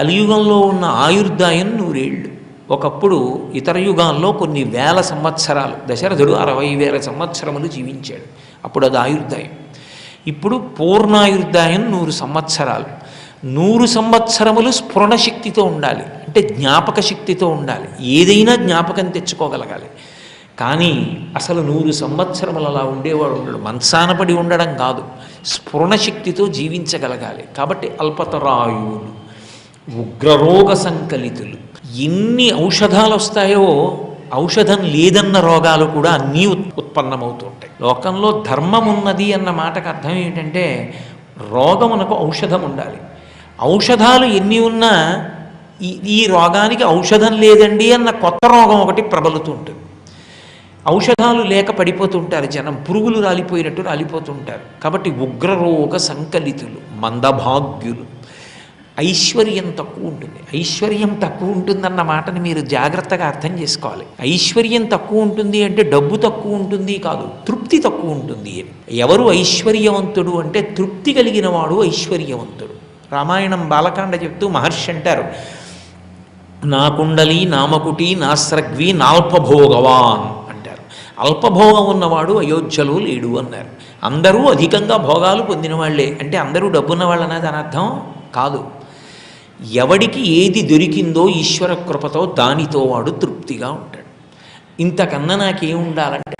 కలియుగంలో ఉన్న ఆయుర్దాయం నూరేళ్ళు. ఒకప్పుడు ఇతర యుగాల్లో కొన్ని వేల సంవత్సరాలు దశరథుడు అరవై వేల సంవత్సరములు జీవించాడు. అప్పుడు అది ఆయుర్దాయం. ఇప్పుడు పూర్ణాయుర్దాయం నూరు సంవత్సరాలు. నూరు సంవత్సరములు స్ఫురణ శక్తితో ఉండాలి. అంటే జ్ఞాపక శక్తితో ఉండాలి. ఏదైనా జ్ఞాపకం తెచ్చుకోగలగాలి. కానీ అసలు నూరు సంవత్సరములు అలా ఉండేవాడు ఉండడు. మంచాన పడి ఉండడం కాదు. స్ఫురణ శక్తితో జీవించగలగాలి. కాబట్టి అల్పతరాయువులు. ఉగ్రరోగ సంకలితులు ఎన్ని ఔషధాలు వస్తాయో ఔషధం లేదన్న రోగాలు కూడా అన్నీ ఉత్- ఉత్పన్నమవుతుంటాయి. లోకంలో ధర్మం ఉన్నది అన్న మాటకు అర్థం ఏంటంటే రోగమునకు ఔషధం ఉండాలి. ఔషధాలు ఎన్ని ఉన్నా ఈ ఈ రోగానికి ఔషధం లేదండి అన్న కొత్త రోగం ఒకటి ప్రబలుతూ ఉంటుంది ఔషధాలు లేక పడిపోతుంటారు జనం. పురుగులు రాలిపోయినట్టు రాలిపోతుంటారు. కాబట్టి ఉగ్రరోగ సంకలితులు మందభాగ్యులు. ఐశ్వర్యం తక్కువ ఉంటుంది. ఐశ్వర్యం తక్కువ ఉంటుందన్న మాటని మీరు జాగ్రత్తగా అర్థం చేసుకోవాలి. ఐశ్వర్యం తక్కువ ఉంటుంది అంటే డబ్బు తక్కువ ఉంటుంది కాదు తృప్తి తక్కువ ఉంటుంది. అని ఎవరు ఐశ్వర్యవంతుడు అంటే తృప్తి కలిగిన వాడు ఐశ్వర్యవంతుడు. రామాయణం బాలకాండ చెప్తూ మహర్షి అంటారు నా కుండలి నామకుటి నాస్రగ్వి నాల్పభోగవాన్ అంటారు. అల్పభోగం ఉన్నవాడు అయోధ్యలో లేడు అన్నారు. అందరూ అధికంగా భోగాలు పొందిన వాళ్ళే అంటే అందరూ డబ్బున్న వాళ్ళనేది దాని అర్థం కాదు. ఎవడికి ఏది దొరికిందో ఈశ్వర కృపతో దానితో వాడు తృప్తిగా ఉంటాడు. ఇంతకన్నా నాకేముండాలంటాడు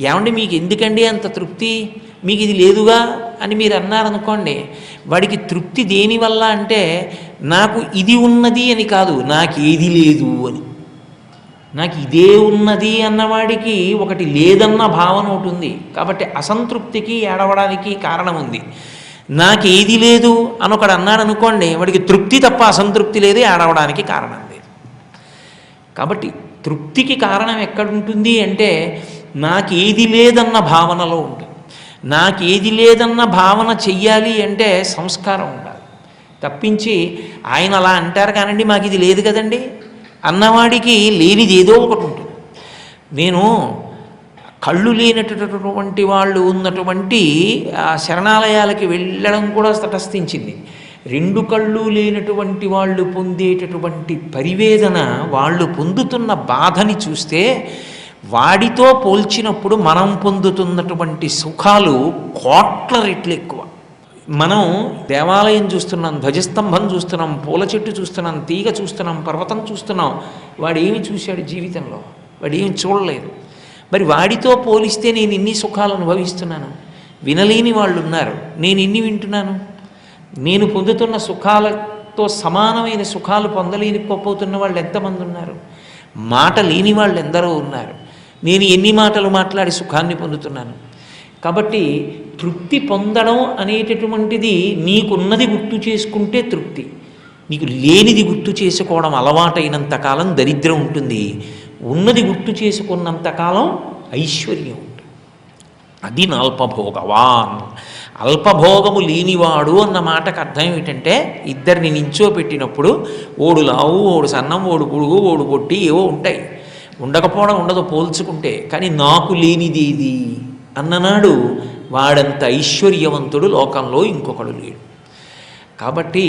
ఏమండి మీకు ఎందుకండి అంత తృప్తి? మీకు ఇది లేదుగా అని మీరు అన్నారనుకోండి వాడికి తృప్తి దేనివల్ల అంటే నాకు ఇది ఉన్నది అని కాదు నాకు ఏది లేదు అని. నాకు ఇదే ఉన్నది అన్నవాడికి ఒకటి లేదన్న భావన ఒకటి ఉంది. కాబట్టి అసంతృప్తికి ఏడవడానికి కారణం ఉంది. నాకు ఏది లేదు అని ఒకడు అన్నాడు అనుకోండి వాడికి తృప్తి తప్ప అసంతృప్తి లేదే ఆడవడానికి కారణం లేదు. కాబట్టి తృప్తికి కారణం ఎక్కడుంటుంది అంటే నాకేది లేదన్న భావనలో ఉంటుంది. నాకేది లేదన్న భావన చెయ్యాలి అంటే సంస్కారం ఉండాలి. తప్పించి ఆయన అలా అంటారు కానండి మాకు ఇది లేదు కదండి. అన్నవాడికి లేనిది ఏదో ఒకటి ఉంటుంది. నేను కళ్ళు లేనటువంటి వాళ్ళు ఉన్నటువంటి ఆ శరణాలయాలకి వెళ్ళడం కూడా తటస్థించింది. రెండు కళ్ళు లేనటువంటి వాళ్ళు పొందేటటువంటి పరివేదన వాళ్ళు పొందుతున్న బాధని చూస్తే వాడితో పోల్చినప్పుడు మనం పొందుతున్నటువంటి సుఖాలు కోట్ల రెట్లు ఎక్కువ. మనం దేవాలయం చూస్తున్నాం ధ్వజస్తంభం చూస్తున్నాం పూల చెట్టు చూస్తున్నాం తీగ చూస్తున్నాం పర్వతం చూస్తున్నాం. వాడు ఏమి చూశాడు జీవితంలో? వాడు ఏమి చూడలేదు. మరి వాడితో పోలిస్తే నేను ఇన్ని సుఖాలు అనుభవిస్తున్నాను. వినలేని వాళ్ళు ఉన్నారు నేను ఎన్ని వింటున్నాను. నేను పొందుతున్న సుఖాలతో సమానమైన సుఖాలు పొందలేనిపోతున్న వాళ్ళు ఎంతమంది ఉన్నారు? మాట లేని వాళ్ళు ఎందరో ఉన్నారు. నేను ఎన్ని మాటలు మాట్లాడి సుఖాన్ని పొందుతున్నాను? కాబట్టి తృప్తి పొందడం అనేటటువంటిది నీకున్నది గుర్తు చేసుకుంటే తృప్తి. నీకు లేనిది గుర్తు చేసుకోవడం అలవాటైనంత కాలం దరిద్రం ఉంటుంది. ఉన్నది గుర్తు చేసుకున్నంత కాలం ఐశ్వర్యం ఉంటుంది. అది నల్పభోగవాన్. అల్పభోగము లేనివాడు అన్న మాటకు అర్థం ఏమిటంటే ఇద్దరిని నించోపెట్టినప్పుడు ఓడు లావు ఓడు సన్నం ఓడు పొడుగు ఓడు పొట్టి ఏవో ఉంటాయి. ఉండకపోవడం ఉండదు పోల్చుకుంటే. కానీ నాకు లేనిదేది అన్ననాడు వాడంత ఐశ్వర్యవంతుడు లోకంలో ఇంకొకడు లేడు. కాబట్టి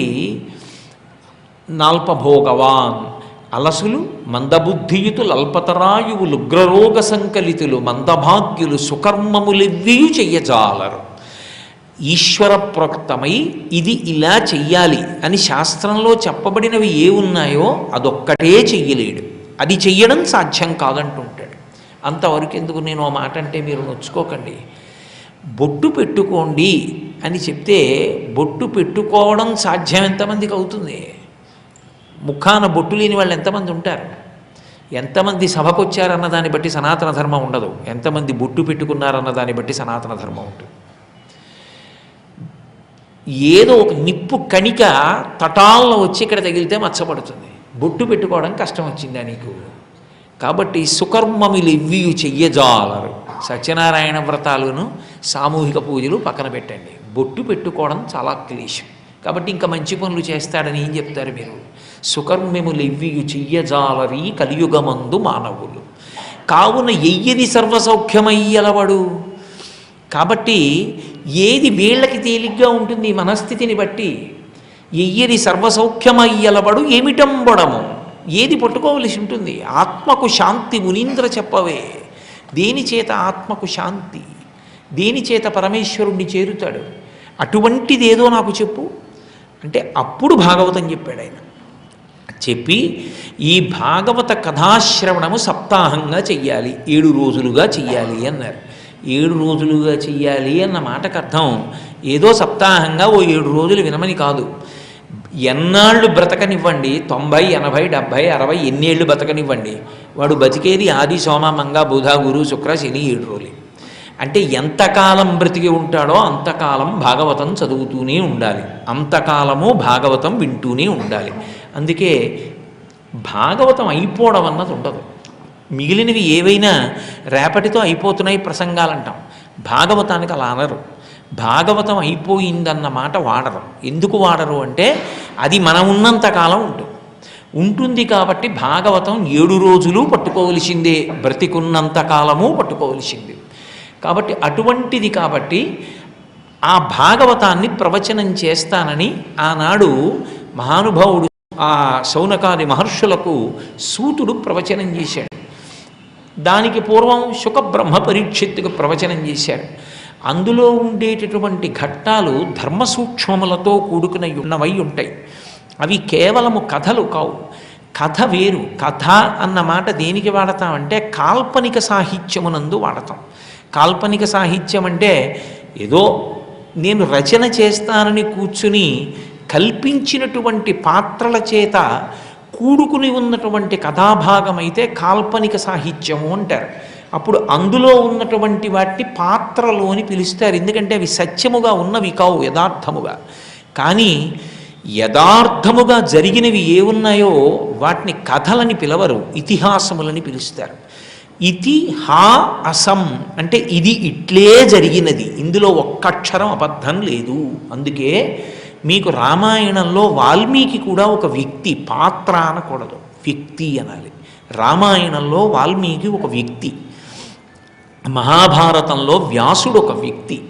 నాల్పభోగవాన్ అలసులు మందబుద్ధియుతులు అల్పతరాయువులు ఉగ్రరోగ సంకలితులు మందభాగ్యులు సుకర్మములెవ్వియు చెయ్యజాలరు. ఈశ్వర ప్రోక్తమై ఇది ఇలా చెయ్యాలి అని శాస్త్రంలో చెప్పబడినవి ఏ ఉన్నాయో అదొక్కటే చెయ్యలేడు. అది చెయ్యడం సాధ్యం కాదంటుంటాడు. అంతవరకు ఎందుకు నేను ఆ మాట అంటే మీరు నొచ్చుకోకండి. బొట్టు పెట్టుకోండి అని చెప్తే బొట్టు పెట్టుకోవడం సాధ్యం ఎంతమందికి అవుతుంది ముఖాన బొట్టు లేని వాళ్ళు ఎంతమంది ఉంటారు? ఎంతమంది సభకు వచ్చారన్న దాన్ని బట్టి సనాతన ధర్మం ఉండదు. ఎంతమంది బొట్టు పెట్టుకున్నారన్న దాన్ని బట్టి సనాతన ధర్మం ఉంటుంది. ఏదో ఒక నిప్పు కణిక తటాల్లో వచ్చి ఇక్కడ తగిలితే మచ్చపడుతుంది. బొట్టు పెట్టుకోవడం కష్టం వచ్చిందా నీకు? కాబట్టి సుకర్మములు ఇవ్వియు చెయ్యజాలరు. సత్యనారాయణ వ్రతాలను సామూహిక పూజలు పక్కన పెట్టండి. బొట్టు పెట్టుకోవడం చాలా క్లేశం. కాబట్టి ఇంకా మంచి పనులు చేస్తాడని ఏం చెప్తారు మీరు? సుకర్మ్యములు ఇవ్వియు చెయ్యజాలరి కలియుగమందు మానవులు. కావున ఎయ్యది సర్వసౌఖ్యమయ్యలవడు. కాబట్టి ఏది వీళ్ళకి తేలిగ్గా ఉంటుంది మనస్థితిని బట్టి ఎయ్యది సర్వసౌఖ్యమయ్యలబడు ఏమిటంబడము? ఏది పట్టుకోవలసి ఉంటుంది? ఆత్మకు శాంతి మునీంద్ర చెప్పవే. దేని చేత ఆత్మకు శాంతి? దేని చేత పరమేశ్వరుణ్ణి చేరుతాడు? అటువంటిదేదో నాకు చెప్పు. అంటే అప్పుడు భాగవతం చెప్పాడు ఆయన చెప్పి ఈ భాగవత కథాశ్రవణము సప్తాహంగా చెయ్యాలి ఏడు రోజులుగా చెయ్యాలి అన్నారు. ఏడు రోజులుగా చెయ్యాలి అన్న మాటకు అర్థం ఏదో సప్తాహంగా ఓ ఏడు రోజులు వినమని కాదు. ఎన్నాళ్ళు బ్రతకనివ్వండి? తొంభై ఎనభై డెబ్భై అరవై ఎన్నేళ్ళు బ్రతకనివ్వండి? వాడు బతికేది ఆది సోమ మంగ బుధ గురు శుక్ర శని ఏడు రోజులు. అంటే ఎంతకాలం బ్రతికి ఉంటాడో అంతకాలం భాగవతం చదువుతూనే ఉండాలి. అంతకాలము భాగవతం వింటూనే ఉండాలి. అందుకే భాగవతం అయిపోవడం అన్నది ఉండదు. మిగిలినవి ఏవైనా రేపటితో అయిపోతున్నాయి ప్రసంగాలు అంటాం భాగవతానికి అలా అనరు. భాగవతం అయిపోయిందన్న మాట వాడరు. ఎందుకు వాడరు అంటే అది మనం ఉన్నంతకాలం ఉంటుంది. ఉంటుంది కాబట్టి భాగవతం ఏడు రోజులు పట్టుకోవలసిందే. బ్రతికున్నంత కాలము పట్టుకోవలసిందే. కాబట్టి అటువంటిది కాబట్టి ఆ భాగవతాన్ని ప్రవచనం చేస్తానని ఆనాడు మహానుభావుడు ఆ శౌనకాది మహర్షులకు సూతుడు ప్రవచనం చేశాడు. దానికి పూర్వం శుక బ్రహ్మ పరీక్షిత్తుకు ప్రవచనం చేశాడు. అందులో ఉండేటటువంటి ఘట్టాలు ధర్మ సూక్ష్మములతో కూడుకున ఉన్నవై ఉంటాయి. అవి కేవలము కథలు కావు. కథ వేరు. కథ అన్న మాట దేనికి వాడతామంటే కాల్పనిక సాహిత్యమునందు వాడతాం. కాల్పనిక సాహిత్యం అంటే ఏదో నేను రచన చేస్తానని కూర్చుని కల్పించినటువంటి పాత్రల చేత కూడుకుని ఉన్నటువంటి కథాభాగం అయితే కాల్పనిక సాహిత్యము అంటారు. అప్పుడు అందులో ఉన్నటువంటి వాటిని పాత్రలు అని పిలుస్తారు. ఎందుకంటే అవి సత్యముగా ఉన్నవి కావు యథార్థముగా. కానీ యథార్థముగా జరిగినవి ఏ ఉన్నాయో వాటిని కథలని పిలవరు ఇతిహాసములని పిలుస్తారు. ఇతి హా అసం అంటే ఇది ఇట్లే జరిగినది. ఇందులో ఒక్కక్షరం అబద్ధం లేదు. అందుకే మీకు రామాయణంలో వాల్మీకి కూడా ఒక వ్యక్తి పాత్ర అనకూడదు. వ్యక్తి అనాలి. రామాయణంలో వాల్మీకి ఒక వ్యక్తి. మహాభారతంలో వ్యాసుడు ఒక వ్యక్తి.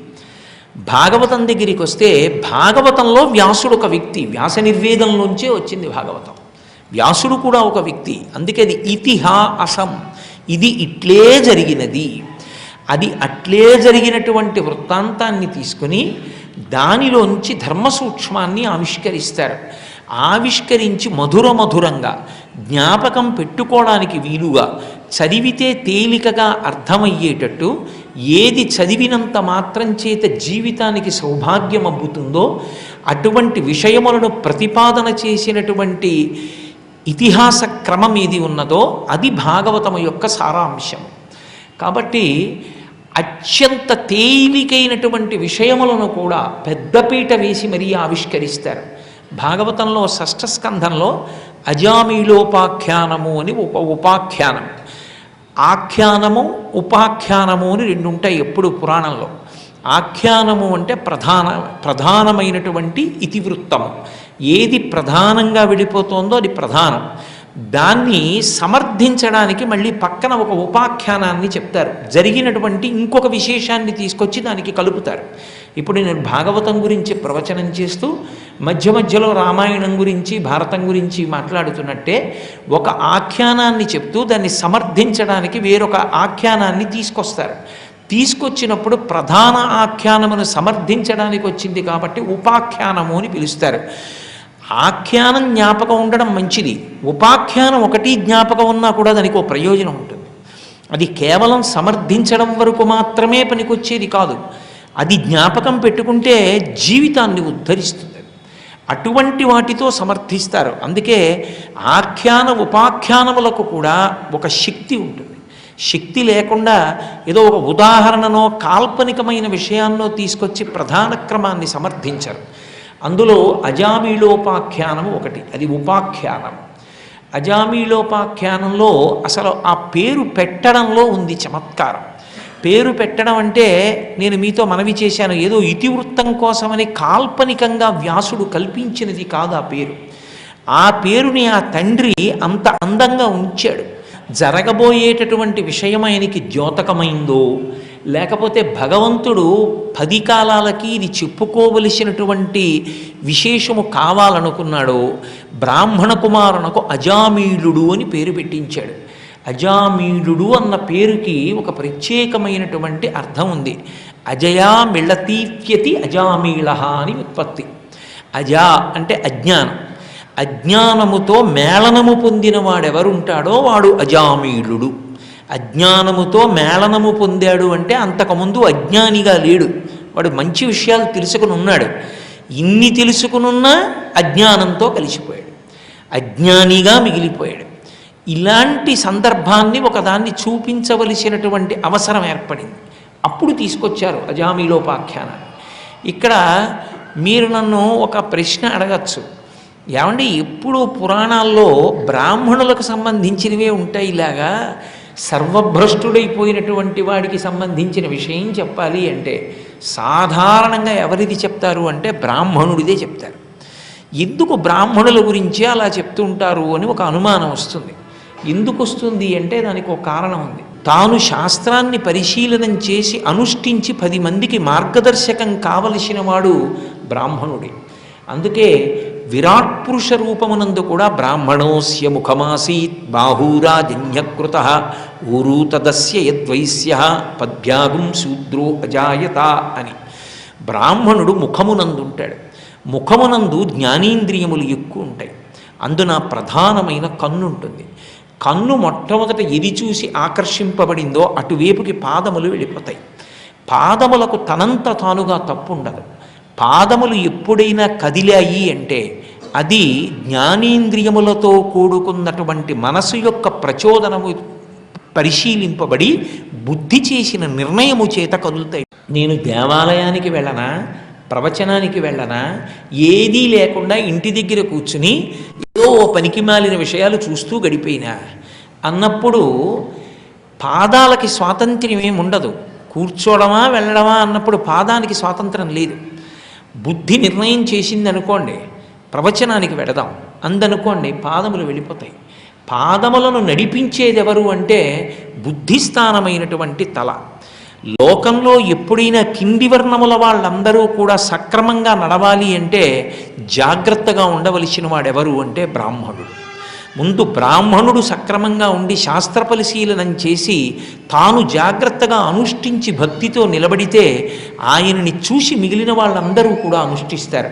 భాగవతం దగ్గరికి వస్తే భాగవతంలో వ్యాసుడు ఒక వ్యక్తి. వ్యాస నిర్వేదంలోంచే వచ్చింది భాగవతం. వ్యాసుడు కూడా ఒక వ్యక్తి. అందుకే అది ఇతిహా అసం ఇది ఇట్లే జరిగినది. అది అట్లే జరిగినటువంటి వృత్తాంతాన్ని తీసుకుని దానిలోంచి ధర్మ సూక్ష్మాన్ని ఆవిష్కరిస్తారు. ఆవిష్కరించి మధుర మధురంగా జ్ఞాపకం పెట్టుకోవడానికి వీలుగా చదివితే తేలికగా అర్థమయ్యేటట్టు ఏది చదివినంత మాత్రం చేత జీవితానికి సౌభాగ్యం అబ్బుతుందో అటువంటి విషయములను ప్రతిపాదన చేసినటువంటి ఇతిహాస క్రమం ఏది ఉన్నదో అది భాగవతము యొక్క సారాంశం. కాబట్టి అత్యంత తేలికైనటువంటి విషయములను కూడా పెద్దపీట వేసి మరీ ఆవిష్కరిస్తారు. భాగవతంలో షష్ఠ స్కంధంలో అజామీలోపాఖ్యానము అని ఉప ఉపాఖ్యానం. ఆఖ్యానము ఉపాఖ్యానము అని రెండు ఉంటాయి ఎప్పుడు పురాణంలో. ఆఖ్యానము అంటే ప్రధాన ప్రధానమైనటువంటి ఇతివృత్తము. ఏది ప్రధానంగా వెళ్ళిపోతుందో అది ప్రధానం. దాన్ని సమర్థించడానికి మళ్ళీ పక్కన ఒక ఉపాఖ్యానాన్ని చెప్తారు. జరిగినటువంటి ఇంకొక విశేషాన్ని తీసుకొచ్చి దానికి కలుపుతారు. ఇప్పుడు నేను భాగవతం గురించి ప్రవచనం చేస్తూ మధ్య మధ్యలో రామాయణం గురించి భారతం గురించి మాట్లాడుతున్నట్టే ఒక ఆఖ్యానాన్ని చెప్తూ దాన్ని సమర్థించడానికి వేరొక ఆఖ్యానాన్ని తీసుకొస్తారు. తీసుకొచ్చినప్పుడు ప్రధాన ఆఖ్యానమును సమర్థించడానికి వచ్చింది కాబట్టి ఉపాఖ్యానము అని పిలుస్తారు. ఆఖ్యానం జ్ఞాపకం ఉండడం మంచిది. ఉపాఖ్యానం ఒకటి జ్ఞాపకం ఉన్నా కూడా దానికి ఒక ప్రయోజనం ఉంటుంది. అది కేవలం సమర్థించడం వరకు మాత్రమే పనికొచ్చేది కాదు. అది జ్ఞాపకం పెట్టుకుంటే జీవితాన్ని ఉద్ధరిస్తుంది. అటువంటి వాటితో సమర్థిస్తారు. అందుకే ఆఖ్యాన ఉపాఖ్యానములకు కూడా ఒక శక్తి ఉంటుంది. శక్తి లేకుండా ఏదో ఒక ఉదాహరణనో కాల్పనికమైన విషయాన్నో తీసుకొచ్చి ప్రధాన క్రమాన్ని సమర్థించరు. అందులో అజామీలోపాఖ్యానం ఒకటి. అది ఉపాఖ్యానం. అజామీలోపాఖ్యానంలో అసలు ఆ పేరు పెట్టడంలో ఉంది చమత్కారం. పేరు పెట్టడం అంటే నేను మీతో మనవి చేశాను ఏదో ఇతివృత్తం కోసమని కాల్పనికంగా వ్యాసుడు కల్పించినది కాదు ఆ పేరు. ఆ పేరుని ఆ తండ్రి అంత అందంగా ఉంచాడు. జరగబోయేటటువంటి విషయం ఆయనకి ద్యోతకమైందో లేకపోతే భగవంతుడు పది కాలాలకి ఇది చెప్పుకోవలసినటువంటి విశేషము కావాలనుకున్నాడో బ్రాహ్మణ కుమారునకు అజామీళుడు అని పేరు పెట్టించాడు. అజామీళుడు అన్న పేరుకి ఒక ప్రత్యేకమైనటువంటి అర్థం ఉంది. అజయా మిళతీత్యతి అజామీళ అని ఉత్పత్తి. అజా అంటే అజ్ఞానం. అజ్ఞానముతో మేళనము పొందిన వాడెవరుంటాడో వాడు అజామీయుడు అజ్ఞానముతో మేళనము పొందాడు అంటే అంతకుముందు అజ్ఞానిగా లేడు. వాడు మంచి విషయాలు తెలుసుకుని ఉన్నాడు ఇన్ని తెలుసుకునున్నా అజ్ఞానంతో కలిసిపోయాడు. అజ్ఞానిగా మిగిలిపోయాడు. ఇలాంటి సందర్భాన్ని ఒకదాన్ని చూపించవలసినటువంటి అవసరం ఏర్పడింది. అప్పుడు తీసుకొచ్చారు అజామీలోపాఖ్యానాన్ని. ఇక్కడ మీరు నన్ను ఒక ప్రశ్న అడగచ్చు. ఏమండి ఎప్పుడు పురాణాల్లో బ్రాహ్మణులకు సంబంధించినవే ఉంటాయి ఇలాగా. సర్వభ్రష్టుడైపోయినటువంటి వాడికి సంబంధించిన విషయం చెప్పాలి అంటే సాధారణంగా ఎవరిది చెప్తారు అంటే బ్రాహ్మణుడిదే చెప్తారు. ఎందుకు బ్రాహ్మణుల గురించే అలా చెప్తుంటారు అని ఒక అనుమానం వస్తుంది. ఎందుకు వస్తుంది అంటే దానికి ఒక కారణం ఉంది. తాను శాస్త్రాన్ని పరిశీలనం చేసి అనుష్ఠించి పది మందికి మార్గదర్శకం కావలసిన వాడు బ్రాహ్మణుడే. అందుకే విరాట్ పురుష రూపమునందు కూడా బ్రాహ్మణోస్య ముఖమాసీత్ బాహూరాజన్యకృత ఊరూతదస్య యద్వైశ్య పద్భ్యాగం శూద్రో అజాయత అని. బ్రాహ్మణుడు ముఖమునందుంటాడు. ముఖమునందు జ్ఞానేంద్రియములు ఎక్కువ ఉంటాయి అందున ప్రధానమైన కన్ను ఉంటుంది కన్ను మొట్టమొదట ఎది చూసి ఆకర్షింపబడిందో అటువైపుకి పాదములు వెళ్ళిపోతాయి. పాదములకు తనంత తానుగా తప్పు ఉండదు పాదములు ఎప్పుడైనా కదిలాయి అంటే అది జ్ఞానేంద్రియములతో కూడుకున్నటువంటి మనసు యొక్క ప్రచోదనము పరిశీలింపబడి బుద్ధి చేసిన నిర్ణయము చేత కదులుతాయి. నేను దేవాలయానికి వెళ్ళనా? ప్రవచనానికి వెళ్ళనా? ఏదీ లేకుండా ఇంటి దగ్గర కూర్చుని ఏదో ఓ పనికి మాలిన విషయాలు చూస్తూ గడిపోయినా అన్నప్పుడు పాదాలకి స్వాతంత్ర్యం ఏమి ఉండదు కూర్చోవడమా వెళ్ళడమా అన్నప్పుడు పాదానికి స్వాతంత్రం లేదు. బుద్ధి నిర్ణయం చేసింది అనుకోండి ప్రవచనానికి వెడదాం. అందనుకోండి పాదములు వెళ్ళిపోతాయి. పాదములను నడిపించేది ఎవరు అంటే బుద్ధిస్థానమైనటువంటి తల. లోకంలో ఎప్పుడైనా కింది వర్ణముల వాళ్ళందరూ కూడా సక్రమంగా నడవాలి అంటే జాగ్రత్తగా ఉండవలసిన వాడెవరు అంటే బ్రాహ్మణుడు. ముందు బ్రాహ్మణుడు సక్రమంగా ఉండి శాస్త్ర పరిశీలనం చేసి తాను జాగ్రత్తగా అనుష్ఠించి భక్తితో నిలబడితే ఆయనని చూసి మిగిలిన వాళ్ళందరూ కూడా అనుష్ఠిస్తారు.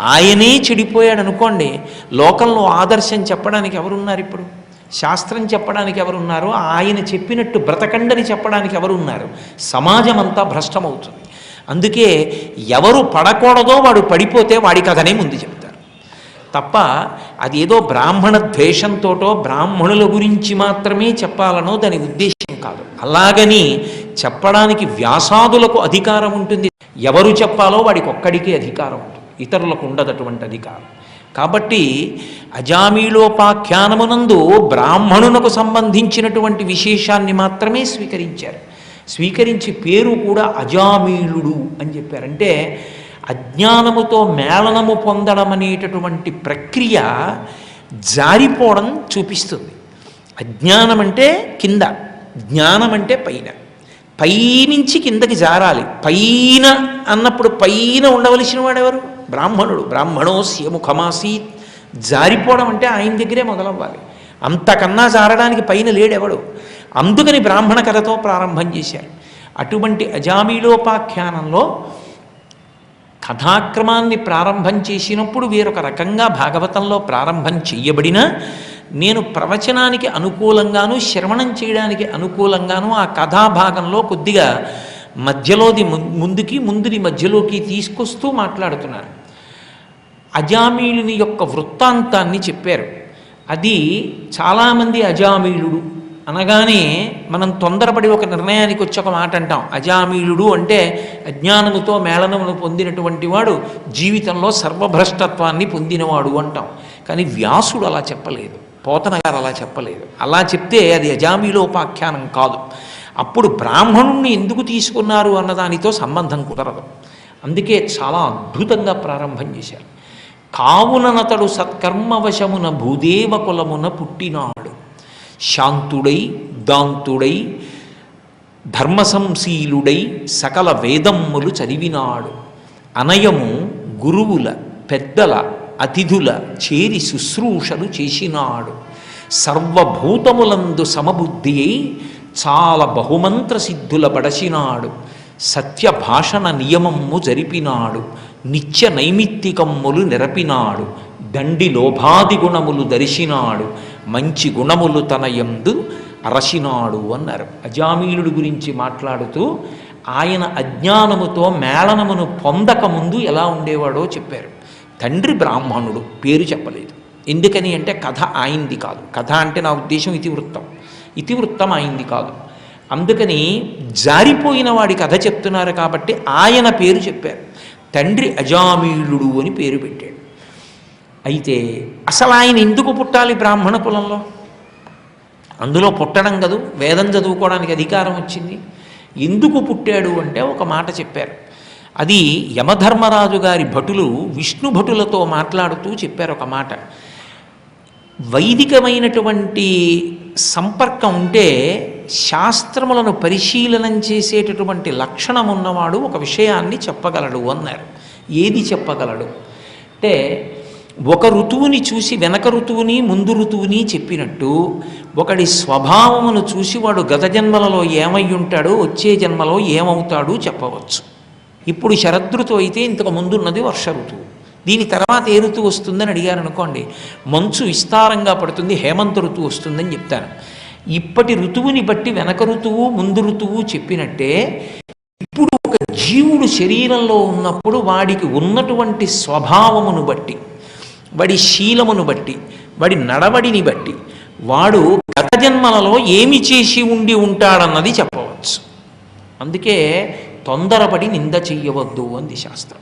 ఆయనే చెడిపోయాడు అనుకోండి లోకంలో ఆదర్శం చెప్పడానికి ఎవరున్నారు ఇప్పుడు? శాస్త్రం చెప్పడానికి ఎవరున్నారు ఆయన చెప్పినట్టు బ్రతకండని చెప్పడానికి ఎవరున్నారు? సమాజం అంతా భ్రష్టమవుతుంది. అందుకే ఎవరు పడకూడదో వాడు పడిపోతే వాడి కథనే ముందు చెప్తారు. తప్ప అదేదో బ్రాహ్మణ ద్వేషంతోటో బ్రాహ్మణుల గురించి మాత్రమే చెప్పాలనో దాని ఉద్దేశం కాదు. అలాగని చెప్పడానికి వ్యాసాదులకు అధికారం ఉంటుంది. ఎవరు చెప్పాలో వాడికి ఒక్కడికే అధికారం ఉంటుంది. ఇతరులకు ఉండదు అటువంటి అధికారం. కాబట్టి అజామీలోపాఖ్యానమునందు బ్రాహ్మణునకు సంబంధించినటువంటి విశేషాన్ని మాత్రమే స్వీకరించారు. స్వీకరించి పేరు కూడా అజామీళుడు అని చెప్పారంటే అజ్ఞానముతో మేళనము పొందడం అనేటటువంటి ప్రక్రియ జారిపోవడం చూపిస్తుంది. అజ్ఞానం అంటే కింద జ్ఞానం అంటే పైన. పైనుంచి కిందకి జారాలి. పైన అన్నప్పుడు పైన ఉండవలసిన వాడెవరు? బ్రాహ్మణుడు. బ్రాహ్మణోస్య ముఖమాసీత్. జారిపోవడం అంటే ఆయన దగ్గరే మొదలవ్వాలి. అంతకన్నా జారడానికి పైన లేడెవడు? అందుకని బ్రాహ్మణ కథతో ప్రారంభం చేశారు. అటువంటి అజామీలోపాఖ్యానంలో కథాక్రమాన్ని ప్రారంభం చేసినప్పుడు వేరొక రకంగా భాగవతంలో ప్రారంభం చెయ్యబడినా నేను ప్రవచనానికి అనుకూలంగాను శ్రవణం చేయడానికి అనుకూలంగాను ఆ కథాభాగంలో కొద్దిగా మధ్యలోది ము- ముందుకి ముందుని మధ్యలోకి తీసుకొస్తూ మాట్లాడుతున్నారు. అజామీలుని యొక్క వృత్తాంతాన్ని చెప్పారు. అది చాలామంది అజామీలుడు అనగానే మనం తొందరపడి ఒక నిర్ణయానికి వచ్చి ఒక మాట అంటాం. అజామీలుడు అంటే అజ్ఞానముతో మేళనమును పొందినటువంటి వాడు జీవితంలో సర్వభ్రష్టత్వాన్ని పొందినవాడు అంటాం. కానీ వ్యాసుడు అలా చెప్పలేదు. పోతన గారు అలా చెప్పలేదు. అలా చెప్తే అది అజామీలోపాఖ్యానం కాదు. అప్పుడు బ్రాహ్మణుణ్ణి ఎందుకు తీసుకున్నారు అన్నదానితో సంబంధం కుదరదు. అందుకే చాలా అద్భుతంగా ప్రారంభం చేశారు. కావుననతడు సత్కర్మవశమున భూదేవ కులమున పుట్టినాడు. శాంతుడై దాంతుడై ధర్మసంశీలుడై సకల వేదమ్ములు చదివినాడు. అనయము గురువుల పెద్దల అతిథుల చేరి శుశ్రూషలు చేసినాడు. సర్వభూతములందు సమబుద్ధి అయి చాలా బహుమంత్ర సిద్ధుల బడసినాడు సత్య భాషణ నియమమ్ము జరిపినాడు. నిత్య నైమిత్తికమ్ములు నిరపినాడు. దండి లోభాది గుణములు దరిశినాడు మంచి గుణములు తన యందు అరసినాడు అన్నారు. అజామీలుడు గురించి మాట్లాడుతూ ఆయన అజ్ఞానముతో మేళనమును పొందకముందు ఎలా ఉండేవాడో చెప్పారు. తండ్రి బ్రాహ్మణుడు పేరు చెప్పలేదు. ఎందుకని అంటే కథ ఆయింది కాదు. కథ అంటే నా ఉద్దేశం ఇతివృత్తం. ఇతివృత్తం ఆయింది కాదు. అందుకని జారిపోయిన వాడి కథ చెప్తున్నారు కాబట్టి ఆయన పేరు చెప్పారు. తండ్రి అజామీలుడు అని పేరు పెట్టాడు. అయితే అసలు ఆయన ఎందుకు పుట్టాలి బ్రాహ్మణ కులంలో? అందులో పుట్టడం కదూ? వేదం చదువుకోవడానికి అధికారం వచ్చింది. ఎందుకు పుట్టాడు అంటే ఒక మాట చెప్పారు. అది యమధర్మరాజు గారి భటులు విష్ణు భటులతో మాట్లాడుతూ చెప్పారు ఒక మాట. వైదికమైనటువంటి సంపర్కం ఉంటే శాస్త్రములను పరిశీలనం చేసేటటువంటి లక్షణం ఉన్నవాడు ఒక విషయాన్ని చెప్పగలడు అన్నారు. ఏది చెప్పగలడు? అంటే ఒక ఋతువుని చూసి వెనక ఋతువుని ముందు ఋతువుని చెప్పినట్టు ఒకడి స్వభావమును చూసి వాడు గత జన్మలలో ఏమై ఉంటాడో వచ్చే జన్మలో ఏమవుతాడు చెప్పవచ్చు. ఇప్పుడు శరదృతువు అయితే ఇంతకు ముందున్నది వర్ష ఋతువు. దీని తర్వాత ఏ ఋతువు వస్తుందని అడిగారు అనుకోండి మంచు విస్తారంగా పడుతుంది హేమంత ఋతువు వస్తుందని చెప్తాను ఇప్పటి ఋతువుని బట్టి వెనక ఋతువు ముందు ఋతువు చెప్పినట్టే ఇప్పుడు ఒక జీవుడు శరీరంలో ఉన్నప్పుడు వాడికి ఉన్నటువంటి స్వభావమును బట్టి వాడి శీలమును బట్టి వాడి నడవడిని బట్టి వాడు గత జన్మలలో ఏమి చేసి ఉండి ఉంటాడన్నది చెప్పవచ్చు. అందుకే తొందరపడి నింద చెయ్యవద్దు అంది శాస్త్రం.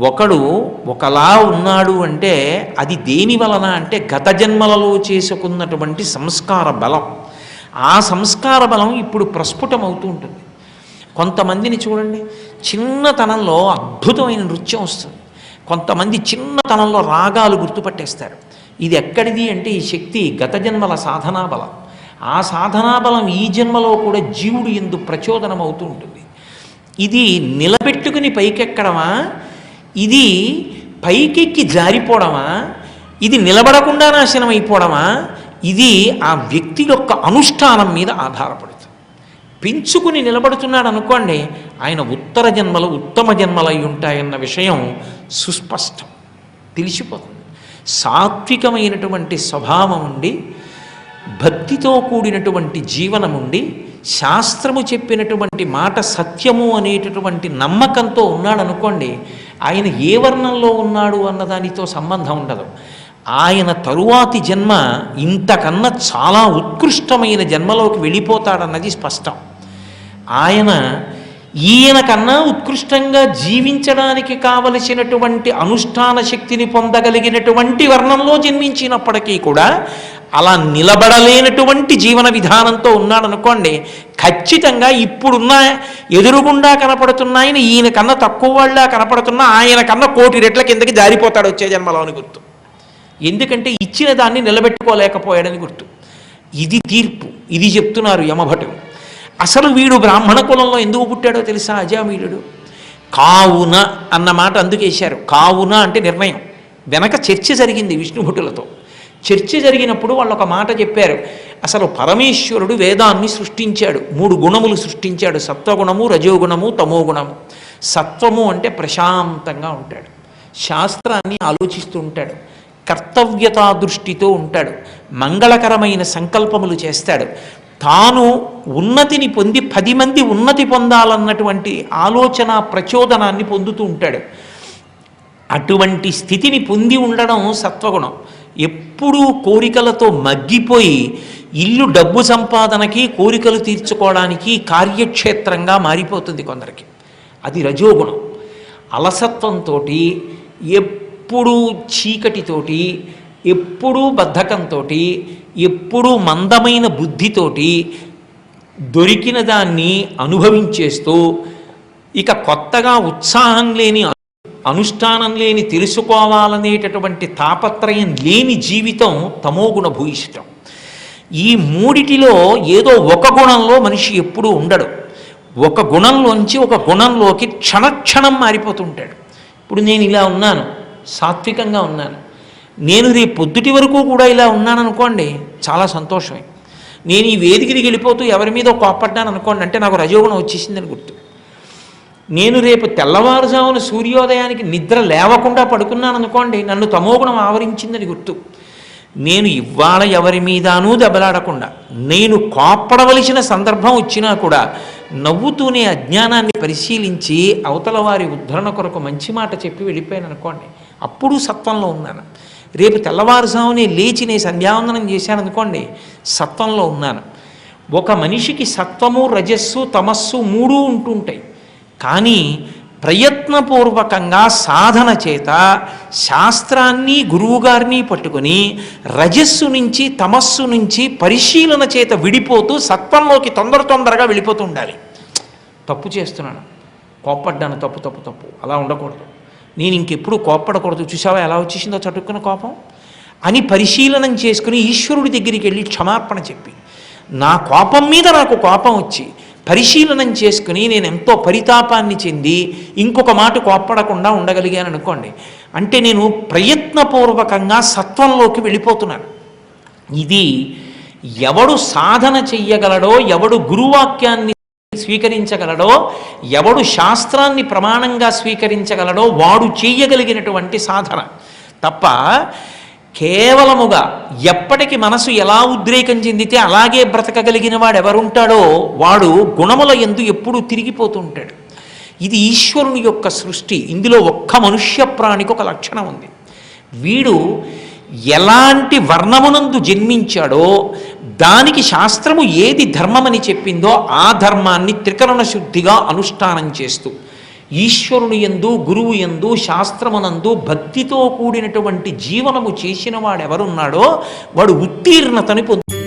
ఒకడు ఒకలా ఉన్నాడు అంటే అది దేని వలన అంటే గత జన్మలలో చేసుకున్నటువంటి సంస్కార బలం. ఆ సంస్కార బలం ఇప్పుడు ప్రస్ఫుటమవుతూ ఉంటుంది. కొంతమందిని చూడండి చిన్నతనంలో అద్భుతమైన నృత్యం వస్తుంది. కొంతమంది చిన్నతనంలో రాగాలు గుర్తుపట్టేస్తారు. ఇది ఎక్కడిది అంటే ఈ శక్తి గత జన్మల సాధనా బలం ఆ సాధనా బలం ఈ జన్మలో కూడా జీవుడు ఎందు ప్రచోదనం అవుతూ ఉంటుంది. ఇది నిలబెట్టుకుని పైకెక్కడమా? ఇది పైకెక్కి జారిపోవడమా? ఇది నిలబడకుండా నాశనం అయిపోవడమా ఇది ఆ వ్యక్తి యొక్క అనుష్ఠానం మీద ఆధారపడి పెంచుకుని నిలబడుతున్నాడు అనుకోండి ఆయన ఉత్తర జన్మలు ఉత్తమ జన్మలై ఉంటాయన్న విషయం సుస్పష్టం. తెలిసిపోతుంది. సాత్వికమైనటువంటి స్వభావం ఉండి భక్తితో కూడినటువంటి జీవనం ఉండి శాస్త్రము చెప్పినటువంటి మాట సత్యము అనేటటువంటి నమ్మకంతో ఉన్నాడు అనుకోండి ఆయన ఏ వర్ణంలో ఉన్నాడు అన్నదానితో సంబంధం ఉండదు. ఆయన తరువాతి జన్మ ఇంతకన్నా చాలా ఉత్కృష్టమైన జన్మలోకి వెళ్ళిపోతాడన్నది స్పష్టం. ఆయన ఈయన కన్నా ఉత్కృష్టంగా జీవించడానికి కావలసినటువంటి అనుష్ఠాన శక్తిని పొందగలిగినటువంటి వర్ణంలో జన్మించినప్పటికీ కూడా అలా నిలబడలేనటువంటి జీవన విధానంతో ఉన్నాడనుకోండి ఖచ్చితంగా ఇప్పుడున్న ఎదురుగుండా కనపడుతున్న ఆయన ఈయన కన్నా తక్కువ వాళ్ళ కనపడుతున్న ఆయన కన్నా కోటి రెట్ల కిందకి జారిపోతాడు వచ్చే జన్మలో అని గుర్తు. ఎందుకంటే ఇచ్చిన దాన్ని నిలబెట్టుకోలేకపోయాడని గుర్తు. ఇది తీర్పు. ఇది చెప్తున్నారు యమభటులు. అసలు వీడు బ్రాహ్మణ కులంలో ఎందుకు పుట్టాడో తెలుసా అజామీలుడు? కావున అన్న మాట అందుకేశారు కావున అంటే నిర్ణయం. వెనక చర్చ జరిగింది విష్ణుభటులతో. చర్చ జరిగినప్పుడు వాళ్ళు ఒక మాట చెప్పారు. అసలు పరమేశ్వరుడు వేదాన్ని సృష్టించాడు. మూడు గుణములు సృష్టించాడు. సత్వగుణము రజోగుణము తమోగుణము. సత్వము అంటే ప్రశాంతంగా ఉంటాడు. శాస్త్రాన్ని ఆలోచిస్తూ ఉంటాడు. కర్తవ్యతా దృష్టితో ఉంటాడు. మంగళకరమైన సంకల్పములు చేస్తాడు. తాను ఉన్నతిని పొంది పది మంది ఉన్నతి పొందాలన్నటువంటి ఆలోచన ప్రచోదనాన్ని పొందుతూ ఉంటాడు. అటువంటి స్థితిని పొంది ఉండడం సత్వగుణం. ఎప్పుడూ కోరికలతో మగ్గిపోయి ఇల్లు డబ్బు సంపాదనకి కోరికలు తీర్చుకోవడానికి కార్యక్షేత్రంగా మారిపోతుంది కొందరికి. అది రజోగుణం. అలసత్వంతో ఎప్పుడూ చీకటితోటి ఎప్పుడూ బద్ధకంతో ఎప్పుడూ మందమైన బుద్ధితోటి దొరికిన దాన్ని అనుభవించేస్తూ ఇక కొత్తగా ఉత్సాహం లేని అనుష్ఠానం లేని తెలుసుకోవాలనేటటువంటి తాపత్రయం లేని జీవితం తమోగుణ భూయిష్టం. ఈ మూడిటిలో ఏదో ఒక గుణంలో మనిషి ఎప్పుడూ ఉండడు. ఒక గుణంలోంచి ఒక గుణంలోకి క్షణక్షణం మారిపోతుంటాడు. ఇప్పుడు నేను ఇలా ఉన్నాను సాత్వికంగా ఉన్నాను. నేను రేపు పొద్దుటి వరకు కూడా ఇలా ఉన్నాను అనుకోండి చాలా సంతోషమే. నేను ఈ వేదికకి వెళ్ళిపోతూ ఎవరి మీద కోపడ్డాను అనుకోండి అంటే నాకు రజోగుణం వచ్చేసిందని గుర్తు. నేను రేపు తెల్లవారుజామున సూర్యోదయానికి నిద్ర లేవకుండా పడుకున్నాను అనుకోండి నన్ను తమోగుణం ఆవరించిందని గుర్తు. నేను ఇవాళ ఎవరి మీదానూ దెబ్బలాడకుండా నేను కోప్పడవలసిన సందర్భం వచ్చినా కూడా నవ్వుతూనే అజ్ఞానాన్ని పరిశీలించి అవతల వారి ఉద్ధరణ కొరకు మంచి మాట చెప్పి వెళ్ళిపోయాను అనుకోండి అప్పుడు సత్వంలో ఉన్నాను. రేపు తెల్లవారుజామునే లేచి నేను సంధ్యావందనం చేశాను అనుకోండి సత్వంలో ఉన్నాను. ఒక మనిషికి సత్వము రజస్సు తమస్సు మూడు ఉంటుంటాయి. కానీ ప్రయత్నపూర్వకంగా సాధన చేత శాస్త్రాన్ని గురువుగారిని పట్టుకొని రజస్సు నుంచి తమస్సు నుంచి పరిశీలన చేత విడిపోతూ సత్వంలోకి తొందర తొందరగా వెళ్ళిపోతూ ఉండాలి. తప్పు చేస్తున్నాను. కోప్పడ్డాను తప్పు తప్పు తప్పు. అలా ఉండకూడదు. నేను ఇంకెప్పుడు కోప్పడకూడదు. చూసావా ఎలా వచ్చేసిందో చటుక్కున కోపం? అని పరిశీలనం చేసుకుని ఈశ్వరుడి దగ్గరికి వెళ్ళి క్షమాపణ చెప్పి నా కోపం మీద నాకు కోపం వచ్చి పరిశీలనం చేసుకుని నేను ఎంతో పరితాపాన్ని చెంది ఇంకొక మాట కోప్పడకుండా ఉండగలిగాను అనుకోండి. అంటే నేను ప్రయత్నపూర్వకంగా సత్వంలోకి వెళ్ళిపోతున్నాను. ఇది ఎవడు సాధన చెయ్యగలడో ఎవడు గురువాక్యాన్ని స్వీకరించగలడో ఎవడు శాస్త్రాన్ని ప్రమాణంగా స్వీకరించగలడో వాడు చేయగలిగినటువంటి సాధన. తప్ప కేవలముగా ఎప్పటికి మనసు ఎలా ఉద్రేకం చెందితే అలాగే బ్రతకగలిగిన వాడు ఎవరుంటాడో వాడు గుణముల ఎందు ఎప్పుడూ తిరిగిపోతుంటాడు. ఇది ఈశ్వరుని యొక్క సృష్టి. ఇందులో ఒక్క మనుష్య ప్రాణికి ఒక లక్షణం ఉంది. వీడు ఎలాంటి వర్ణమునందు జన్మించాడో దానికి శాస్త్రము ఏది ధర్మమని చెప్పిందో ఆ ధర్మాన్ని త్రికరణ శుద్ధిగా అనుష్ఠానం చేస్తూ ఈశ్వరుని ఎందు గురువు ఎందు శాస్త్రమునందు భక్తితో కూడినటువంటి జీవనము చేసిన వాడెవరున్నాడో వాడు ఉత్తీర్ణతని పొందు